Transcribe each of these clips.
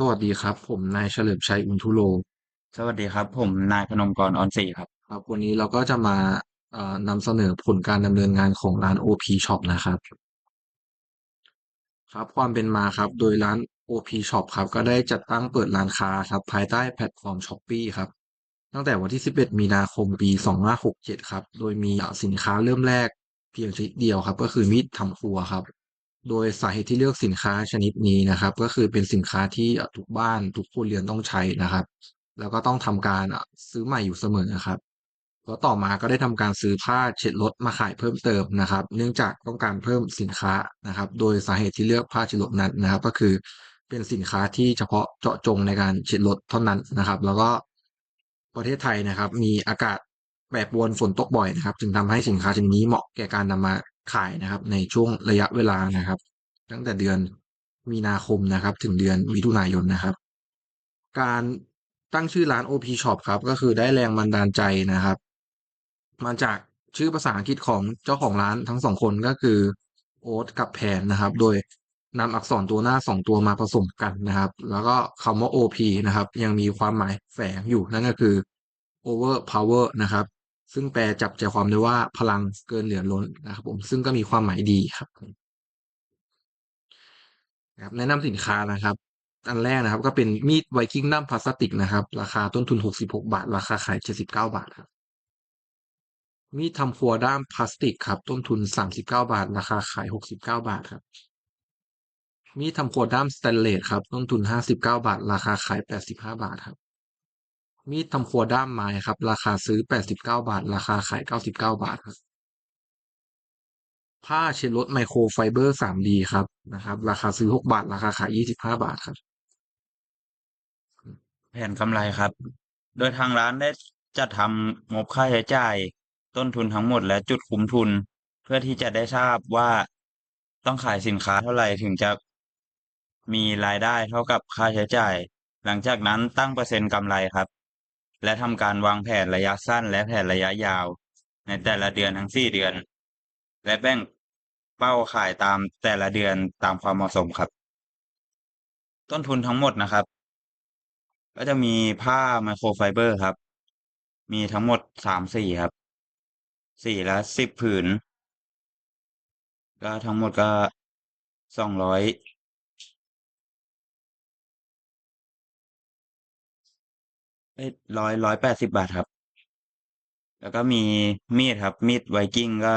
สวัสดีครับ ผมนายเฉลิมชัยอุนทุโรสวัสดีครับ ผมนายพนมกรออนศรีครับ ครับ วันนี้เราก็จะมาเอ่อนำเสนอผลการดำเนินงานของร้าน OP Shop นะครับ ครับความเป็นมาครับ โดยร้าน OP Shop ครับก็ได้จัดตั้งเปิดร้านค้าครับ ภายใต้แพลตฟอร์ม Shopee ครับ ตั้งแต่วันที่ 11 มีนาคมปี 2567 ครับ โดยมีสินค้าเริ่มแรกเพียงชนิดเดียวครับ ก็คือมีดทำครัวครับ โดยสาเหตุที่เลือกสินค้าชนิดนี้นะครับ ก็คือเป็นสินค้าที่ทุกบ้านทุกครัวเรือนต้องใช้นะครับ แล้วก็ต้องทำการซื้อใหม่อยู่เสมอนะครับแล้วต่อมาก็ได้ทำการซื้อผ้าเช็ดรถมาขายเพิ่มเติมนะครับ เนื่องจากต้องการเพิ่มสินค้านะครับ โดยสาเหตุที่เลือกผ้าเช็ดรถนั้นนะครับ ก็คือเป็นสินค้าที่เฉพาะเจาะจงในการเช็ดรถเท่านั้นนะครับ แล้วก็ประเทศไทยนะครับ มีอากาศแปรปรวนฝนตกบ่อยนะครับ จึงทำให้สินค้าชนิดนี้เหมาะแก่การนำมา ขายนะครับ ในช่วงระยะเวลานะครับ ตั้งแต่เดือนมีนาคมนะครับ ถึงเดือนมิถุนายนนะครับ การตั้งชื่อร้าน OP Shop ครับ ก็คือได้แรงบันดาลใจนะครับ มาจากชื่อภาษาอังกฤษของเจ้าของร้านทั้งสองคนก็คือโอ๊ตกับแพนนะครับ โดยนำอักษรตัวหน้าสองตัวมาผสมกันนะครับ แล้วก็คำว่า OP นะครับ ยังมีความหมายแฝงอยู่นั่นก็คือ over power นะครับ ซึ่งแปลจับใจความได้ว่าพลังเกินเหลือล้นนะครับ ผมซึ่งก็มีความหมายดีครับนะครับแนะนำสินค้านะครับ อันแรกนะครับ ก็เป็นมีดไวกิ้งด้ามพลาสติกนะครับ ราคาต้นทุน66บหกบาท ราคาขาย79บเก้าบาทครับมีดทำครัวด้ามพลาสติกครับ ต้นทุน39บเก้าบาท ราคาขาย69บเก้าบาทครับ มีดทำครัวด้ามสแตนเลสครับ ต้นทุน59บเก้าบาท ราคาขาย85บาทครับ มีดทำครัวด้ามไม้ครับ ราคาซื้อ 89 บาท ราคาขาย 99 บาทครับผ้าเช็ดรถไมโครไฟเบอร์ 3D ครับนะครับ ราคาซื้อ 6 บาท ราคาขาย 25 บาทครับ แผนกำไรครับ โดยทางร้านได้จัดทำงบค่าใช้จ่าย ต้นทุนทั้งหมดและจุดคุ้มทุน เพื่อที่จะได้ทราบว่าต้องขายสินค้าเท่าไหร่ถึงจะมีรายได้เท่ากับค่าใช้จ่าย หลังจากนั้นตั้งเปอร์เซ็นต์กำไรครับ และทำการวางแผนระยะสั้นและแผนระยะยาว ในแต่ละเดือนทั้งสี่เดือน และแบ่งเป้าขายตามแต่ละเดือนตามความเหมาะสมครับ ต้นทุนทั้งหมดนะครับ ก็จะมีผ้าไมโครไฟเบอร์ครับ มีทั้งหมดสามสีครับ สี่ละสิบผืน ก็ทั้งหมดก็สองร้อย เอ้ร้อยร้อยแปดสิบบาทครับ แล้วก็มีมีดครับ มีดไวกิ้งก็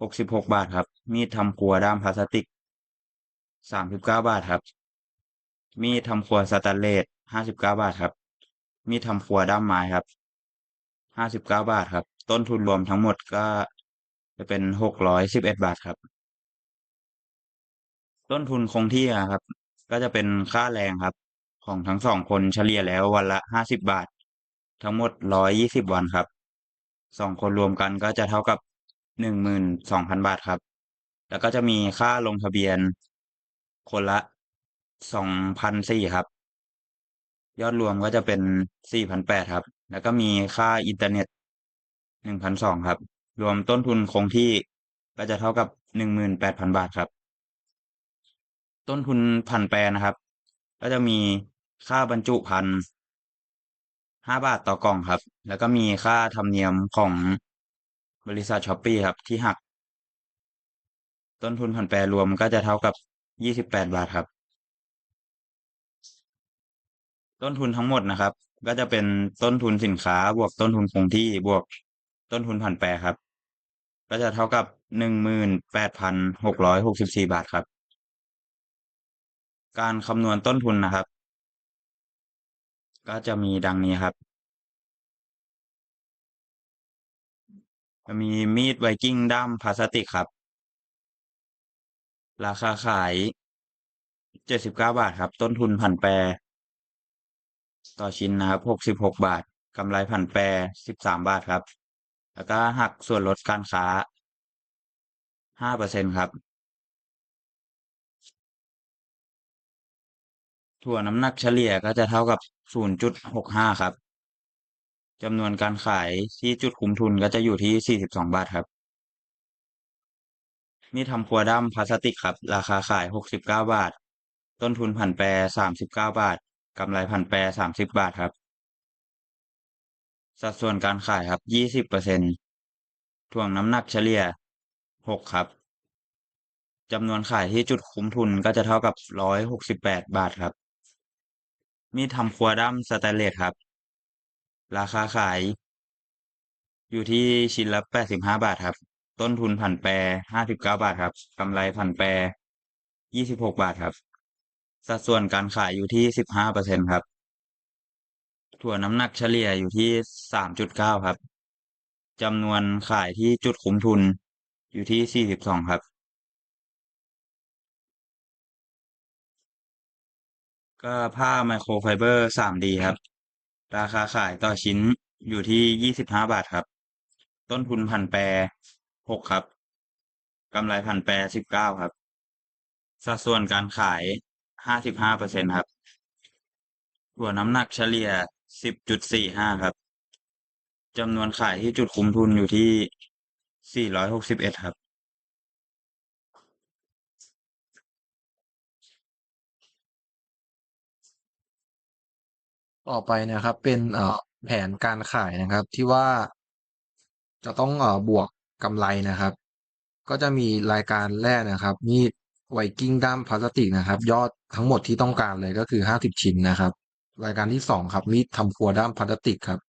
หกสิบหกบาทครับ มีดทำครัวด้ามพลาสติกสามสิบเก้าบาทครับ มีดทำครัวสแตนเลสห้าสิบเก้าบาทครับ มีดทำครัวด้ามไม้ครับห้าสิบเก้าบาทครับ ต้นทุนรวมทั้งหมดก็จะเป็นหกร้อยสิบเอ็ดบาทครับ ต้นทุนคงที่ครับ ก็จะเป็นค่าแรงครับ ของทั้งสองคนเฉลี่ยแล้ววันละห้าสิบบาท ทั้งหมดร้อยยี่สิบวันครับสองคนรวมกันก็จะเท่ากับหนึ่งหมื่นสองพันบาทครับ แล้วก็จะมีค่าลงทะเบียน คนละสองพันสี่ครับ ยอดรวมก็จะเป็นสี่พันแปดครับ แล้วก็มีค่าอินเทอร์เน็ตหนึ่งพันสองครับ รวมต้นทุนคงที่ก็จะเท่ากับหนึ่งหมื่นแปดพันบาทครับ ต้นทุนพันแปรนะครับ ก็จะมี ค่าบรรจุพันห้าบาทต่อกล่องครับ แล้วก็มีค่าธรรมเนียมของบริษัทช้อปปี้ครับ ที่หัก ต้นทุนผันแปรรวมก็จะเท่ากับยี่สิบแปดบาทครับ ต้นทุนทั้งหมดนะครับ ก็จะเป็นต้นทุนสินค้าบวกต้นทุนคงที่บวกต้นทุนผันแปรครับ ก็จะเท่ากับหนึ่งหมื่นแปดพันหกร้อยหกสิบสี่บาทครับ การคำนวณต้นทุนนะครับ ก็จะมีดังนี้ครับ จะมีมีดไวกิ้งด้ามพลาสติกครับ ราคาขายเจ็ดสิบเก้าบาทครับ ต้นทุนผันแปร ต่อชิ้นนะครับหกสิบหกบาทกำไรผันแปรสิบสามบาทครับ แล้วก็หักส่วนลดการค้าห้าเปอร์เซ็นครับ ถั่วน้ำหนักเฉลี่ยก็จะเท่ากับศูนย์จุดหกห้าครับจำนวนการขายที่จุดคุ้มทุนก็จะอยู่ที่สี่สิบสองบาทครับมีทำครัวด้ามพลาสติกครับ ราคาขายหกสิบเก้าบาท ต้นทุนผันแปรสามสิบเก้าบาทกำไรผันแปรสามสิบบาทครับ สัดส่วนการขายครับยี่สิบเปอร์เซ็นถ่วงน้ำหนักเฉลี่ยหกครับจำนวนขายที่จุดคุ้มทุนก็จะเท่ากับร้อยหกสิบแปดบาทครับ มีดทำครัวด้ามสแตนเลสครับ ราคาขาย อยู่ที่ชิ้นละแปดสิบห้าบาทครับ ต้นทุนผันแปรห้าสิบเก้าบาทครับกำไรผันแปรยี่สิบหกบาทครับ สัดส่วนการขายอยู่ที่สิบห้าเปอร์เซ็นครับ ถั่วน้ำหนักเฉลี่ยอยู่ที่สามจุดเก้าครับจำนวนขายที่จุดคุ้มทุนอยู่ที่สี่สิบสองครับ ก็ผ้าไมโครไฟเบอร์ 3D ครับ ราคาขายต่อชิ้นอยู่ที่ยี่สิบห้าบาทครับ ต้นทุนพันแปรหกครับกำไรพันแปรสิบเก้าครับ สัดส่วนการขายห้าสิบห้าเปอร์เซ็นครับถั่วน้ำหนักเฉลี่ยสิบจุดสี่ห้าครับจำนวนขายที่จุดคุ้มทุนอยู่ที่สี่ร้อยหกสิบเอ็ดครับ ต่อไปนะครับ เป็นเอ่อแผนการขายนะครับ ที่ว่าจะต้องเอ่อบวกกำไรนะครับ ก็จะมีรายการแรกนะครับมีดไวกิ้งด้ามพลาสติกนะครับ ยอดทั้งหมดที่ต้องการเลยก็คือห้าสิบชิ้นนะครับ รายการที่สองครับ มีดทำครัวด้ามพลาสติกครับ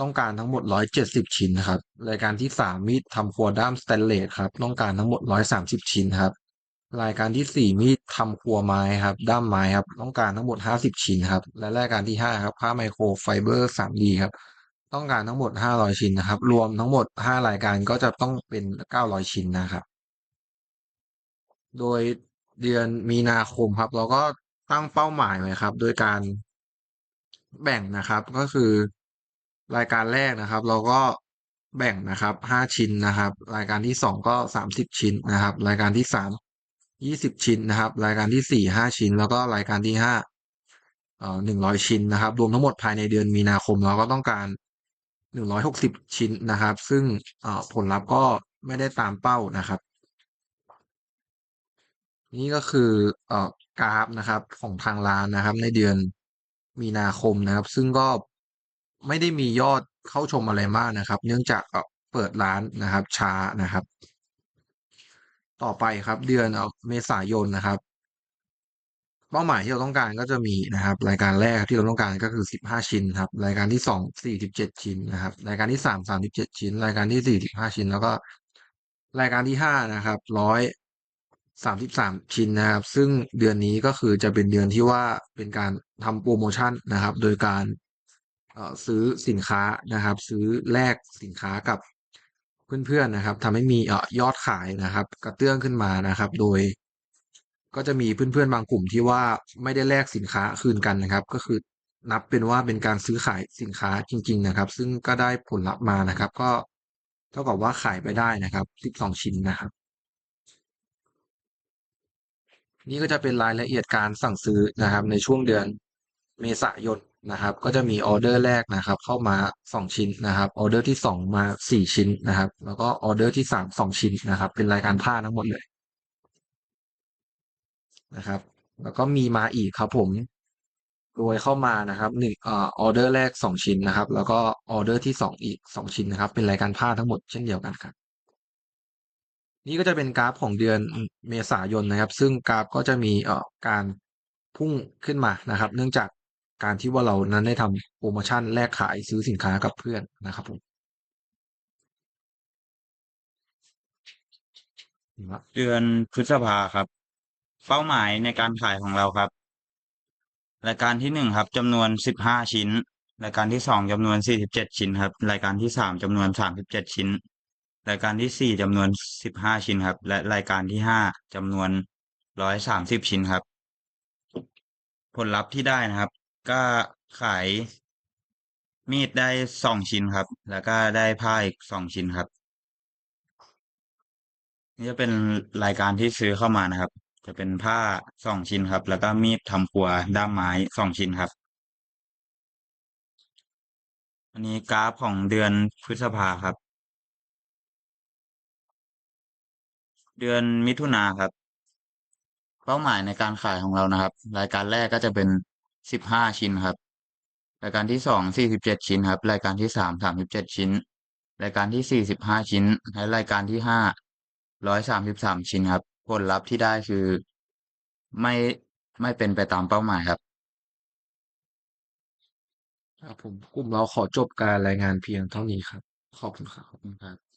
ต้องการทั้งหมดร้อยเจ็ดสิบชิ้นครับ รายการที่สามมีดทำครัวด้ามสแตนเลสครับ ต้องการทั้งหมดร้อยสามสิบชิ้นครับ รายการที่สี่มีดทำครัวไม้ครับ ด้ามไม้ครับ ต้องการทั้งหมดห้าสิบชิ้นครับ และรายการที่ห้าครับ ผ้าไมโครไฟเบอร์สามดีครับ ต้องการทั้งหมดห้าร้อยชิ้นนะครับ รวมทั้งหมดห้ารายการก็จะต้องเป็นเก้าร้อยชิ้นนะครับ โดยเดือนมีนาคมครับ เราก็ตั้งเป้าหมายไว้ครับ โดยการแบ่งนะครับ ก็คือรายการแรกนะครับ เราก็แบ่งนะครับห้าชิ้นนะครับ รายการที่สองก็สามสิบชิ้นนะครับ รายการที่สาม ยี่สิบชิ้นนะครับ รายการที่สี่ห้าชิ้น แล้วก็รายการที่ห้าเอ่อหนึ่งร้อยชิ้นนะครับ รวมทั้งหมดภายในเดือนมีนาคมเราก็ต้องการหนึ่งร้อยหกสิบชิ้นนะครับ ซึ่งเอ่อผลลัพธ์ก็ไม่ได้ตามเป้านะครับ นี่ก็คือเอ่อกราฟนะครับของทางร้านนะครับ ในเดือนมีนาคมนะครับ ซึ่งก็ไม่ได้มียอดเข้าชมอะไรมากนะครับ เนื่องจากเอ่อเปิดร้านนะครับช้านะครับ ต่อไปครับ เดือนเมษายนนะครับ เป้าหมายที่เราต้องการก็จะมีนะครับ รายการแรกที่เราต้องการก็คือสิบห้าชิ้นครับ รายการที่สองสี่สิบเจ็ดชิ้นนะครับ รายการที่สามสามสิบเจ็ดชิ้น รายการที่สี่สิบห้าชิ้น แล้วก็ รายการที่ห้านะครับร้อยสามสิบสามชิ้นนะครับ ซึ่งเดือนนี้ก็คือจะเป็นเดือนที่ว่าเป็นการทำโปรโมชั่นนะครับ โดยการซื้อสินค้านะครับ ซื้อแลกสินค้ากับ เพื่อนๆนะครับทำให้มีเอ่อยอดขายนะครับ กระเตื้องขึ้นมานะครับ โดย ก็จะมีเพื่อนๆบางกลุ่มที่ว่าไม่ได้แลกสินค้าคืนกันนะครับ ก็คือนับเป็นว่าเป็นการซื้อขายสินค้าจริง ๆ นะครับ ซึ่งก็ได้ผลลัพธ์มานะครับ ก็เท่ากับว่าขายไปได้นะครับสิบสองชิ้นนะครับ นี่ก็จะเป็นรายละเอียดการสั่งซื้อนะครับ ในช่วงเดือนเมษายน นะครับก็จะมีออเดอร์แรกนะครับเข้ามาสองชิ้นนะครับออเดอร์ที่สองมาสี่ชิ้นนะครับ แล้วก็ออเดอร์ที่สามสองชิ้นนะครับ เป็นรายการผ้าทั้งหมดเลยนะครับ แล้วก็มีมาอีกครับผมโดยเข้ามานะครับหนึ่งออเดอร์แรกสองชิ้นนะครับ แล้วก็ออเดอร์ที่สองอีกสองชิ้นนะครับ เป็นรายการผ้าทั้งหมดเช่นเดียวกันครับนี่ก็จะเป็นกราฟของเดือนเมษายนนะครับ ซึ่งกราฟก็จะมีเอ่อการพุ่งขึ้นมานะครับ เนื่องจาก การที่ว่าเรานั้นได้ทำโปรโมชั่นแลกขายซื้อสินค้ากับเพื่อนนะครับผมเดือนพฤษภาครับ เป้าหมายในการขายของเราครับ รายการที่หนึ่งครับจำนวนสิบห้าชิ้น รายการที่สองจำนวนสี่สิบเจ็ดชิ้นครับ รายการที่สามจำนวนสามสิบเจ็ดชิ้น รายการที่สี่จำนวนสิบห้าชิ้นครับ และรายการที่ห้าจำนวนร้อยสามสิบชิ้นครับ ผลลัพธ์ที่ได้นะครับ ก็ขายมีดได้สองชิ้นครับ แล้วก็ได้ผ้าอีกสองชิ้นครับ นี่จะเป็นรายการที่ซื้อเข้ามานะครับ จะเป็นผ้าสองชิ้นครับ แล้วก็มีดทำครัวด้ามไม้สองชิ้นครับ อันนี้กราฟของเดือนพฤษภาครับ เดือนมิถุนาครับ เป้าหมายในการขายของเรานะครับ รายการแรกก็จะเป็น สิบห้าชิ้นครับ รายการที่สองสี่สิบเจ็ดชิ้นครับ รายการที่สามสามสิบเจ็ดชิ้น รายการที่สี่สิบห้าชิ้น และรายการที่ห้าร้อยสามสิบสามชิ้นครับ ผลลัพธ์ที่ได้คือ ไม่ไม่เป็นไปตามเป้าหมายครับ ครับผมกลุ่มเราขอจบการรายงานเพียงเท่านี้ครับ ขอบคุณครับขอบคุณครับ